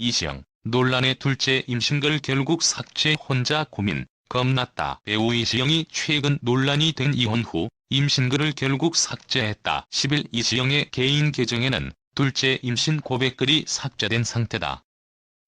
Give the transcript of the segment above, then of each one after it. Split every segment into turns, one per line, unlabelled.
이시영, 논란의 둘째 임신글 결국 삭제 혼자 고민, 겁났다. 배우 이시영이 최근 논란이 된 이혼 후 임신글을 결국 삭제했다. 10일 이시영의 개인 계정에는 둘째 임신 고백글이 삭제된 상태다.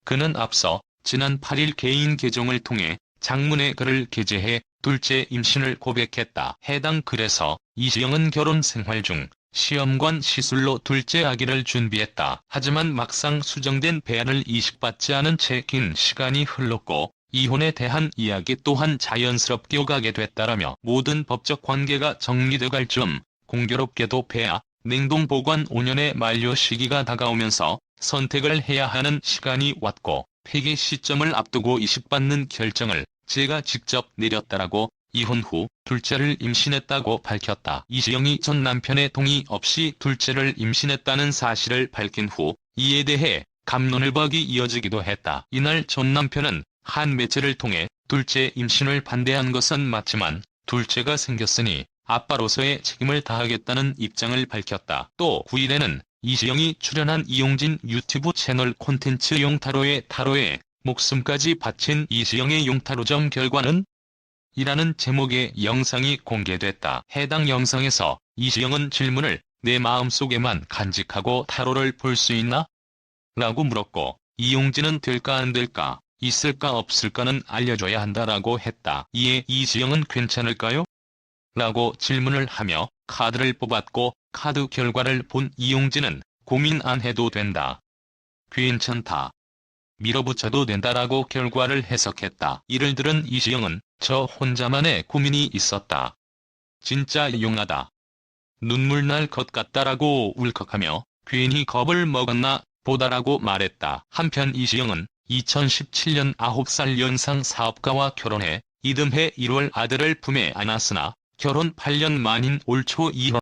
그는 앞서 지난 8일 개인 계정을 통해 장문의 글을 게재해 둘째 임신을 고백했다. 해당 글에서 이시영은 결혼 생활 중 시험관 시술로 둘째 아기를 준비했다. 하지만 막상 수정된 배아를 이식받지 않은 채 긴 시간이 흘렀고 이혼에 대한 이야기 또한 자연스럽게 오가게 됐다라며 모든 법적 관계가 정리돼갈 즈음 공교롭게도 배아 냉동 보관 5년의 만료 시기가 다가오면서 선택을 해야 하는 시간이 왔고 폐기 시점을 앞두고 이식받는 결정을 제가 직접 내렸다라고 이혼 후 둘째를 임신했다고 밝혔다. 이시영이 전 남편의 동의 없이 둘째를 임신했다는 사실을 밝힌 후 이에 대해 감론을박이 이어지기도 했다. 이날 전 남편은 한 매체를 통해 둘째 임신을 반대한 것은 맞지만 둘째가 생겼으니 아빠로서의 책임을 다하겠다는 입장을 밝혔다. 또 9일에는 이시영이 출연한 이용진 유튜브 채널 콘텐츠 용타로의 타로에 목숨까지 바친 이시영의 용타로점 결과는? 이라는 제목의 영상이 공개됐다. 해당 영상에서 이시영은 질문을 내 마음속에만 간직하고 타로를 볼 수 있나? 라고 물었고 이용진은 될까 안 될까 있을까 없을까는 알려줘야 한다라고 했다. 이에 이시영은 괜찮을까요? 라고 질문을 하며 카드를 뽑았고 카드 결과를 본 이용진은 고민 안 해도 된다. 괜찮다. 밀어붙여도 된다라고 결과를 해석했다. 이를 들은 이시영은 저 혼자만의 고민이 있었다. 진짜 용하다. 눈물 날 것 같다라고 울컥하며 괜히 겁을 먹었나 보다라고 말했다. 한편 이시영은 2017년 9살 연상 사업가와 결혼해 이듬해 1월 아들을 품에 안았으나 결혼 8년 만인 올초 이혼